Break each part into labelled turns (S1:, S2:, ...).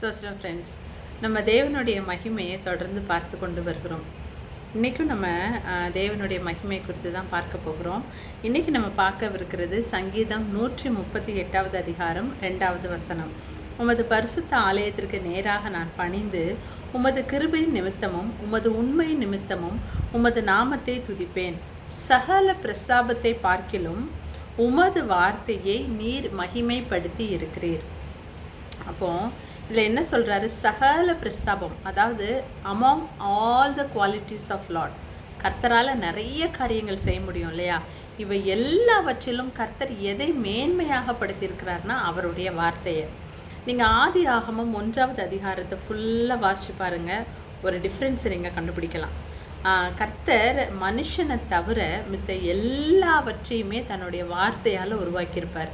S1: சோஸ்டம் friends நம்ம தேவனுடைய மகிமையை தொடர்ந்து பார்த்து கொண்டு வருகிறோம். இன்றைக்கும் நம்ம தேவனுடைய மகிமை குறித்து தான் பார்க்க போகிறோம். இன்றைக்கி நம்ம பார்க்கவிருக்கிறது சங்கீதம் நூற்றி முப்பத்தி எட்டாவது அதிகாரம் ரெண்டாவது வசனம். உமது பரிசுத்த ஆலயத்திற்கு நேராக நான் பணிந்து உமது கிருபை நிமித்தமும் உமது உண்மை நிமித்தமும் உமது நாமத்தை துதிப்பேன். சகல பிரஸ்தாபத்தை பார்க்கிலும் உமது வார்த்தையை நீர் மகிமைப்படுத்தி இருக்கிறீர். அப்போது இதில் என்ன சொல்கிறாரு சகல பிரஸ்தாபம் அதாவது among all the qualities of Lord கர்த்தரால் நிறைய காரியங்கள் செய்ய முடியும் இல்லையா? இவை எல்லாவற்றிலும் கர்த்தர் எதை மேன்மையாக படுத்தியிருக்கிறார்னா அவருடைய வார்த்தையை. நீங்கள் ஆதி ஆகமம் ஒன்றாவது அதிகாரத்தை ஃபுல்லாக வாசிச்சு பாருங்கள் ஒரு டிஃப்ரென்ஸை நீங்கள் கண்டுபிடிக்கலாம். கர்த்தர் மனுஷனை தவிர மித்த எல்லாவற்றையுமே தன்னுடைய வார்த்தையால் உருவாக்கியிருப்பார்.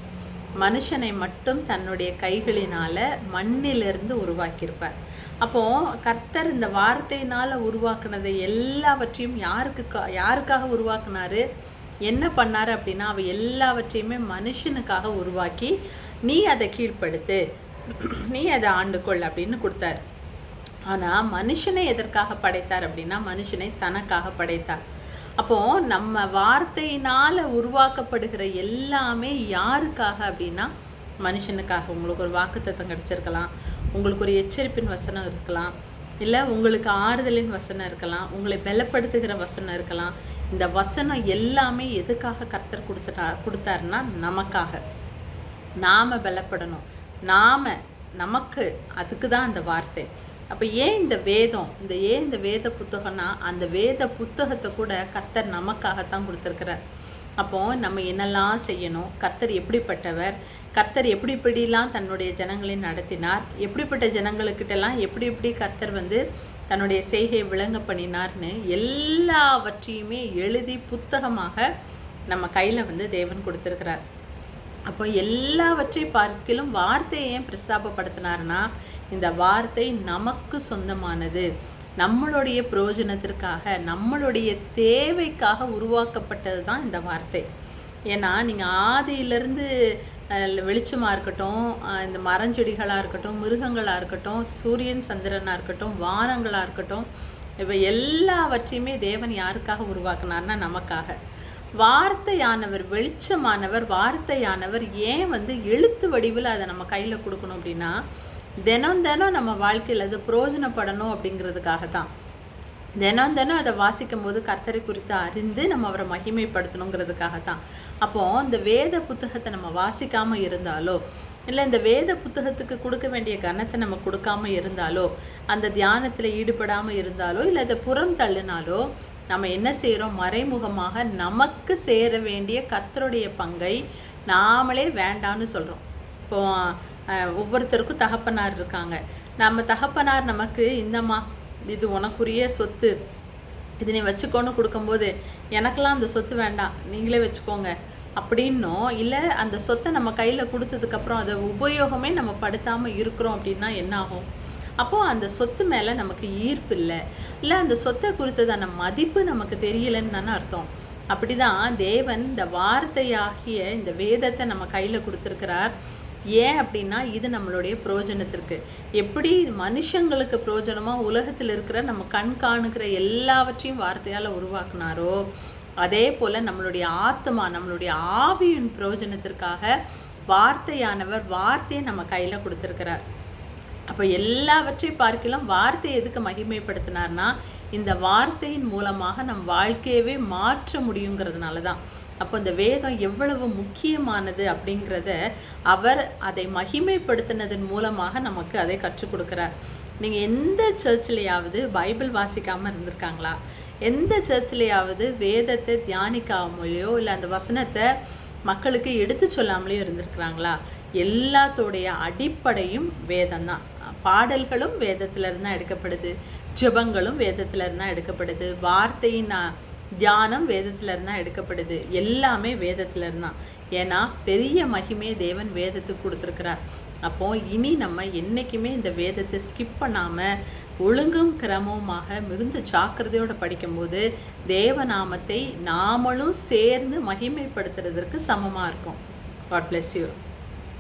S1: மனுஷனை மட்டும் தன்னுடைய கைகளினால மண்ணிலிருந்து உருவாக்கியிருப்பார். அப்போ கர்த்தர் இந்த வார்த்தையினால உருவாக்குனதை எல்லாவற்றையும் யாருக்கு யாருக்காக உருவாக்குனாரு? என்ன பண்ணாரு அப்படின்னா அவ எல்லாவற்றையுமே மனுஷனுக்காக உருவாக்கி நீ அதை கீழ்ப்படுத்து நீ அதை ஆண்டுகொள் அப்படின்னு கொடுத்தாரு. ஆனால் மனுஷனை எதற்காக படைத்தார் அப்படின்னா மனுஷனை தனக்காக படைத்தார். அப்போ நம்ம வார்த்தையினால் உருவாக்கப்படுகிற எல்லாமே யாருக்காக அப்படின்னா மனுஷனுக்காக. உங்களுக்கு ஒரு வாக்குத்தத்தம் கிடைச்சிருக்கலாம். உங்களுக்கு ஒரு எச்சரிப்பின் வசனம் இருக்கலாம். இல்லை உங்களுக்கு ஆறுதலின் வசனம் இருக்கலாம். உங்களை பலப்படுத்துகிற வசனம் இருக்கலாம். இந்த வசனம் எல்லாமே எதுக்காக கர்த்தர் கொடுத்துட்டா கொடுத்தாருன்னா நமக்காக. நாம பலப்படணும். நாம நமக்கு அதுக்கு தான் அந்த வார்த்தை. அப்போ ஏன் இந்த வேதம் இந்த ஏன் இந்த வேத புத்தகம்னா அந்த வேத புத்தகத்தை கூட கர்த்தர் நமக்காகத்தான் கொடுத்துருக்கிறார். அப்போ நம்ம என்னெல்லாம் செய்யணும் கர்த்தர் எப்படிப்பட்டவர் கர்த்தர் எப்படி இப்படிலாம் தன்னுடைய ஜனங்களை நடத்தினார் எப்படிப்பட்ட ஜனங்களுக்கிட்டலாம் எப்படி எப்படி கர்த்தர் வந்து தன்னுடைய செய்கையை விளங்க பண்ணினார்னு எல்லாவற்றையுமே எழுதி புத்தகமாக நம்ம கையில் வந்து தேவன் கொடுத்துருக்கிறார். அப்போ எல்லாவற்றை பார்க்கிலும் வார்த்தையை ஏன் பிரஸ்தாபப்படுத்தினார்னா இந்த வார்த்தை நமக்கு சொந்தமானது. நம்மளுடைய பிரயோஜனத்திற்காக நம்மளுடைய தேவைக்காக உருவாக்கப்பட்டது தான் இந்த வார்த்தை. ஏன்னா நீங்கள் ஆதியிலேருந்து வெளிச்சமாக இருக்கட்டும் இந்த மரஞ்செடிகளாக இருக்கட்டும் மிருகங்களாக இருக்கட்டும் சூரியன் சந்திரனாக இருக்கட்டும் வானங்களாக இருக்கட்டும் இவை எல்லாவற்றையுமே தேவன் யாருக்காக உருவாக்குனார்னா நமக்காக. வார்த்தையானவர் வெளிச்சமானவர் வார்த்தையானவர் ஏன் வந்து எழுத்து வடிவில் அதை நம்ம கையில் கொடுக்கணும் அப்படின்னா தினம் தினம் நம்ம வாழ்க்கையில் அது பிரயோஜனப்படணும் அப்படிங்கிறதுக்காக தான் தினம் தினம் அதை வாசிக்கும் போது கர்த்தரை குறித்து அறிந்து நம்ம அவரை மகிமைப்படுத்தணுங்கிறதுக்காக தான் அப்போ இந்த வேத புத்தகத்தை நம்ம வாசிக்காம இருந்தாலோ இல்லை இந்த வேத புத்தகத்துக்கு கொடுக்க வேண்டிய கனத்தை நம்ம கொடுக்காம இருந்தாலோ அந்த தியானத்தில் ஈடுபடாமல் இருந்தாலோ இல்லை அதை புறம் தள்ளினாலோ நம்ம என்ன செய்கிறோம் மறைமுகமாக நமக்கு சேர வேண்டிய கத்தருடைய பங்கை நாமளே வேண்டான்னு சொல்கிறோம் இப்போ ஒவ்வொருத்தருக்கும் தகப்பனார் இருக்காங்க. நம்ம தகப்பனார் நமக்கு இந்தம்மா இது உனக்குரிய சொத்து. இது நீ வச்சுக்கோன்னு கொடுக்கும்போது எனக்கெல்லாம் அந்த சொத்து வேண்டாம். நீங்களே வச்சுக்கோங்க. அப்படின்னும் இல்லை அந்த சொத்தை நம்ம கையில் கொடுத்ததுக்கப்புறம் அதை உபயோகமே நம்ம படுத்தாமல் இருக்கிறோம் அப்படின்னா என்ன ஆகும்? அப்போது அந்த சொத்து மேலே நமக்கு ஈர்ப்பு இல்லை. இல்லை அந்த சொத்தை குறித்ததான மதிப்பு நமக்கு தெரியலன்னு தானே அர்த்தம். அப்படிதான் தேவன் இந்த வார்த்தையாகிய இந்த வேதத்தை நம்ம கையில் கொடுத்துருக்கிறார். ஏன் அப்படின்னா இது நம்மளுடைய பிரயோஜனத்திற்கு எப்படி மனுஷங்களுக்கு புரோஜனமாக உலகத்தில் இருக்கிற நம்ம கண் காணுகிற எல்லாவற்றையும் வார்த்தையால் உருவாக்குனாரோ அதே போல் நம்மளுடைய ஆத்மா நம்மளுடைய ஆவியின் பிரயோஜனத்திற்காக வார்த்தையானவர் வார்த்தையை நம்ம கையில் கொடுத்துருக்கிறார். அப்போ எல்லாவற்றையும் பார்க்கலாம். வார்த்தை எதுக்கு மகிமைப்படுத்தினார்னா இந்த வார்த்தையின் மூலமாக நம் வாழ்க்கையவே மாற்ற முடியுங்கிறதுனால தான் அப்போ இந்த வேதம் எவ்வளவு முக்கியமானது அப்படிங்கிறத அவர் அதை மகிமைப்படுத்தினதன் மூலமாக நமக்கு அதை கற்றுக் கொடுக்குறார். நீங்கள் எந்த சர்ச்லையாவது பைபிள் வாசிக்காமல் இருந்திருக்காங்களா? எந்த சர்ச்சிலையாவது வேதத்தை தியானிக்காமலையோ இல்லை அந்த வசனத்தை மக்களுக்கு எடுத்து சொல்லாமலேயோ இருந்திருக்கிறாங்களா? எல்லாத்தோடைய அடிப்படையும் வேதம் தான் பாடல்களும் வேதத்திலிருந்து தான் எடுக்கப்படுது. ஜெபங்களும் வேதத்திலிருந்து தான் எடுக்கப்படுது. வார்த்தையின் தியானம் வேதத்திலிருந்து தான் எடுக்கப்படுது. எல்லாமே வேதத்திலிருந்து தான் ஏன்னா பெரிய மகிமையை தேவன் வேதத்துக்கு கொடுத்துருக்கிறார். அப்போ இனி நம்ம என்றைக்குமே இந்த வேதத்தை ஸ்கிப் பண்ணாமல் ஒழுங்கும் கிரமமாக மிகுந்த ஜாக்கிரதையோடு படிக்கும்போது தேவநாமத்தை நாமளும் சேர்ந்து மகிமைப்படுத்துறதற்கு சமமாக இருக்கும். God bless you